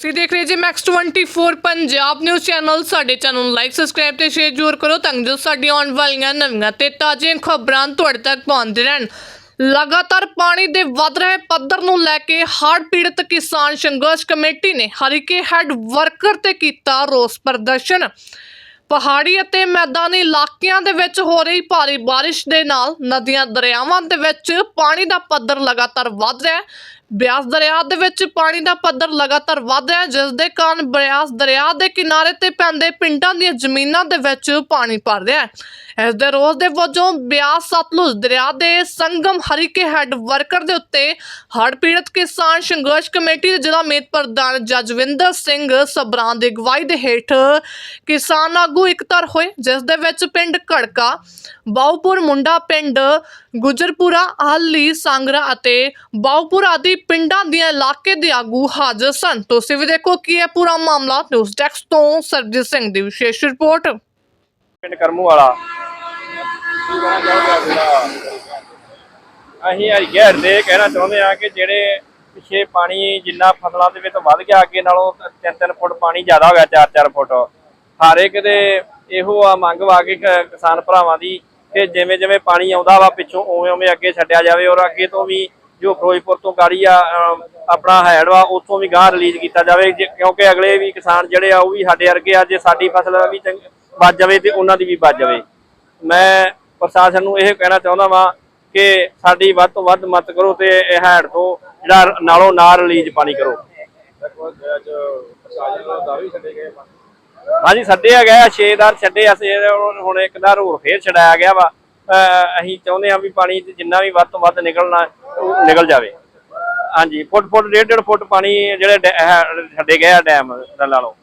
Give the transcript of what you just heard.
ਤੁਸੀਂ ਦੇਖ ਰਹੇ ਜੀ ਮੈਕਸ 24 ਪੰਜਾਬ ਨਿਊਜ਼ ਚੈਨਲ ਸਾਡੇ ਚੈਨਲ ਨੂੰ ਲਾਈਕ ਸਬਸਕ੍ਰਾਈਬ ਤੇ ਸ਼ੇਅਰ ਜ਼ਰੂਰ ਕਰੋ ਤਾਂ ਜੋ ਸਾਡੀਆਂ ਆਉਣ ਵਾਲੀਆਂ ਨਵੀਆਂ ਤੇ ਤਾਜ਼ੀਆਂ ਖਬਰਾਂ ਤੁਹਾਡੇ ਤੱਕ ਪਹੁੰਚਦੇ ਰਹਿਣ। ਲਗਾਤਾਰ ਪਾਣੀ ਦੇ ਵੱਧ ਰਹੇ ਪੱਧਰ ਨੂੰ ਲੈ ਕੇ ਹੜ੍ਹ ਪੀੜਤ ਕਿਸਾਨ ਸੰਘਰਸ਼ ਕਮੇਟੀ ਨੇ ਹਰੀਕੇ ਹੈਡ ਵਰਕਰ ਤੇ ਕੀਤਾ ਰੋਸ ਪ੍ਰਦਰਸ਼ਨ। ਪਹਾੜੀ ਅਤੇ ਮੈਦਾਨੀ ਇਲਾਕਿਆਂ ਦੇ ਵਿੱਚ ਹੋ ਰਹੀ ਭਾਰੀ ਬਾਰਿਸ਼ ਦੇ ਨਾਲ ਨਦੀਆਂ, ਦਰਿਆਵਾਂ ਦੇ ਵਿੱਚ ਪਾਣੀ ਦਾ ਪੱਧਰ ਲਗਾਤਾਰ ਵੱਧ ਰਿਹਾ ਹੈ। ਬਿਆਸ ਦਰਿਆ ਦੇ ਵਿੱਚ ਪਾਣੀ ਦਾ ਪੱਧਰ ਲਗਾਤਾਰ ਵੱਧ ਰਿਹਾ ਹੈ, ਜਿਸ ਦੇ ਕਾਰਨ ਬਿਆਸ ਦਰਿਆ ਦੇ ਕਿਨਾਰੇ ਤੇ ਪੈਂਦੇ ਪਿੰਡਾਂ ਦੀਆਂ ਜ਼ਮੀਨਾਂ ਦੇ ਵਿੱਚ ਪਾਣੀ ਭਰ ਰਿਹਾ ਹੈ। ਇਸ ਦੇ ਰੋਜ਼ ਦੇ ਵਜੋਂ ਬਿਆਸ ਸਤਲੁਜ ਦਰਿਆ ਦੇ ਸੰਗਮ ਹਰੀਕੇ ਹੈਡ ਵਰਕਰ ਦੇ ਉੱਤੇ ਹੜ੍ਹ ਪੀੜਤ ਕਿਸਾਨ ਸੰਘਰਸ਼ ਕਮੇਟੀ ਦੇ ਜ਼ਿਲ੍ਹਾ ਮੀਤ ਪ੍ਰਧਾਨ ਜਜਵਿੰਦਰ ਸਿੰਘ ਸਬਰਾਂ ਦੀ ਅਗਵਾਈ ਦੇ ਹੇਠ ਕਿਸਾਨ ਆਗੂ ਇਕਤਰ ਹੋਏ, ਜਿਸ ਦੇ ਵਿੱਚ ਪਿੰਡ ਘੜਕਾ ਬਾਉਪੁਰ ਮੁੰਡਾ ਪਿੰਡ ਗੁਜਰਪੁਰਾ ਆਲੀ ਸੰਗਰਾ ਅਤੇ ਬਾਉਪੁਰ ਆਦਿ ਪਿੰਡਾਂ ਦੀਆਂ ਇਲਾਕੇ ਦੇ ਆਗੂ ਹਾਜ਼ਰ ਸਨ। ਤੁਸੀਂ ਵੀ ਦੇਖੋ ਕੀ ਹੈ ਪੂਰਾ ਮਾਮਲਾ। ਨਿਊਜ਼ ਡੈਸਕ ਤੋਂ ਸਰਜੀਤ ਸਿੰਘ ਦੀ ਵਿਸ਼ੇਸ਼ ਰਿਪੋਰਟ। ਪਿੰਡ ਕਰਮੂ ਵਾਲਾ ਅਸੀਂ ਹਰੀਗੇੜ ਦੇ ਕਹਿਣਾ ਚਾਹੁੰਦੇ ਆ ਕਿ ਜਿਹੜੇ ਪਿੱਛੇ ਪਾਣੀ ਜਿੰਨਾ ਫਸਲਾਂ ਦੇ ਵਿੱਚ ਵੱਧ ਗਿਆ, ਅੱਗੇ ਨਾਲੋਂ 3-3 ਫੁੱਟ ਪਾਣੀ ਜ਼ਿਆਦਾ ਹੋ ਗਿਆ 4-4 ਫੁੱਟ। ਹਰ ਇੱਕ ਦੇ ਇਹੋ ਆ ਮੰਗ ਵਾ ਕੇ, ਕਿਸਾਨ ਭਰਾਵਾਂ ਦੀ ਕਿ ਜਿਵੇਂ ਜਿਵੇਂ ਪਾਣੀ ਆਉਂਦਾ ਵਾ ਪਿੱਛੋਂ, ਉਵੇਂ ਉਵੇਂ ਅੱਗੇ ਛੱਡਿਆ ਜਾਵੇ ਔਰ ਅੱਗੇ ਤੋਂ ਵੀ ਜੋ ਫਿਰੋਜ਼ਪੁਰ ਤੋਂ ਗਾੜੀ ਆ ਆਪਣਾ ਹੈਡ ਵਾ, ਉੱਥੋਂ ਵੀ ਗਾਂ ਰਿਲੀਜ਼ ਕੀਤਾ ਜਾਵੇ ਕਿਉਂਕਿ ਅਗਲੇ ਵੀ ਕਿਸਾਨ ਜਿਹੜੇ ਆ, ਉਹ ਵੀ ਸਾਡੇ ਵਰਗੇ ਆ, ਜੇ ਸਾਡੀ ਫਸਲ ਵੀ ਬਚ ਜਾਵੇ ਤੇ ਉਹਨਾਂ ਦੀ ਵੀ ਬਚ ਜਾਵੇ। ਮੈਂ ਪ੍ਰਸ਼ਾਸਨ ਨੂੰ ਇਹ ਕਹਿਣਾ ਚਾਹੁੰਦਾ ਵਾਂ ਕਿ ਸਾਡੀ ਵੱਧ ਤੋਂ ਵੱਧ ਮਦਦ ਕਰੋ ਤੇ ਇਹ ਹੈਡ ਤੋਂ ਜਿਹੜਾ ਨਾਲੋਂ ਨਾਲ ਰਿਲੀਜ਼ ਪਾਣੀ ਕਰੋ। ਹਾਂਜੀ ਛੱਡਿਆ ਗਿਆ ਛੇਦਾਰ ਛੱਡੇ ਅਸੀਂ ਹੁਣ ਇੱਕ ਦਾਰ ਹੋਰ ਫੇਰ ਛਡਾਇਆ ਗਿਆ ਵਾ। ਅਹ ਅਸੀਂ ਚਾਹੁੰਦੇ ਹਾਂ ਵੀ ਪਾਣੀ ਜਿੰਨਾ ਵੀ ਵੱਧ ਤੋਂ ਵੱਧ ਨਿਕਲਣਾ ਨਿਕਲ ਜਾਵੇ। ਹਾਂਜੀ, ਫੁੱਟ ਫੁੱਟ, ਡੇਢ ਡੇਢ ਫੁੱਟ ਪਾਣੀ ਜਿਹੜੇ ਛੱਡੇ ਗਏ ਆ ਡੈਮ ਦਾ ਲਾ ਲਓ